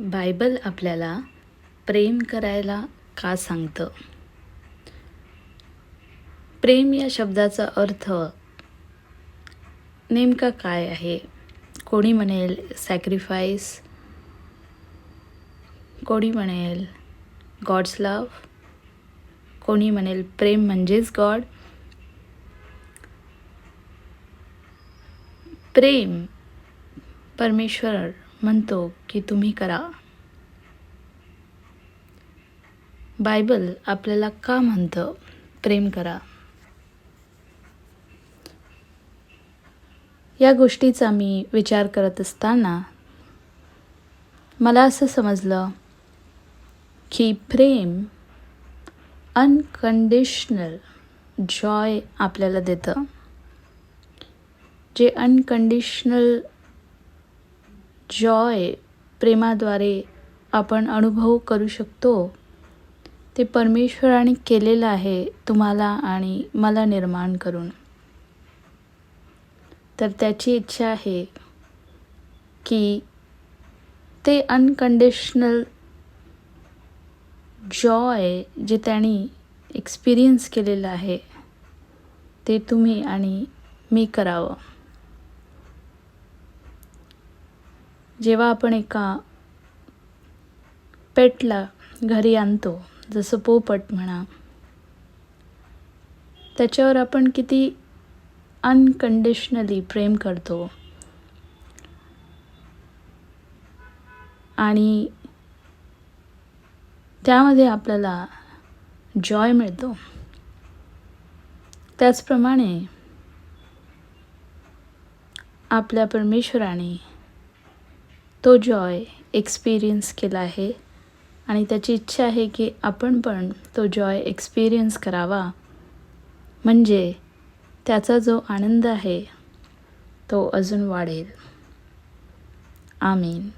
Bible आपल्याला प्रेम करायला का सांगतं? प्रेम या शब्दाचा अर्थ नेमका काय आहे? कोणी म्हणेल सॅक्रिफाईस कोणी म्हणेल गॉड्स लव कोणी म्हणेल प्रेम म्हणजेच गॉड प्रेम परमेश्वर म्हणतो की तुम्ही करा. बायबल आपल्याला का म्हणतं? प्रेम करा. या गोष्टीचा मी विचार करत असताना मला असं समजलं की प्रेम अनकंडिशनल जॉय आपल्याला देतं. जे अनकंडिशनल जॉय प्रेमाद्वारे आपण अनुभव करू शकतो. ते परमेश्वराने केलेलं आहे तुम्हाला आणि मला निर्माण करून. तर त्याची इच्छा आहे की ते अनकंडिशनल जॉय जे त्यांनी एक्सपिरियन्स केलेलं आहे ते तुम्ही आणि मी करावं. जेव्हा आपण एका पेटला घरी आणतो जसं पोपट म्हणा त्याच्यावर आपण किती अनकंडिशनली प्रेम करतो. आणि त्यामध्ये आपल्याला जॉय मिळतो. त्याचप्रमाणे आपल्या परमेश्वराने तो जॉय एक्सपिरियन्स केला आहे. आणि त्याची इच्छा आहे की आपण पण तो जॉय एक्सपिरियन्स करावा. म्हणजे त्याचा जो आनंद आहे तो अजून वाढेल. आमीन.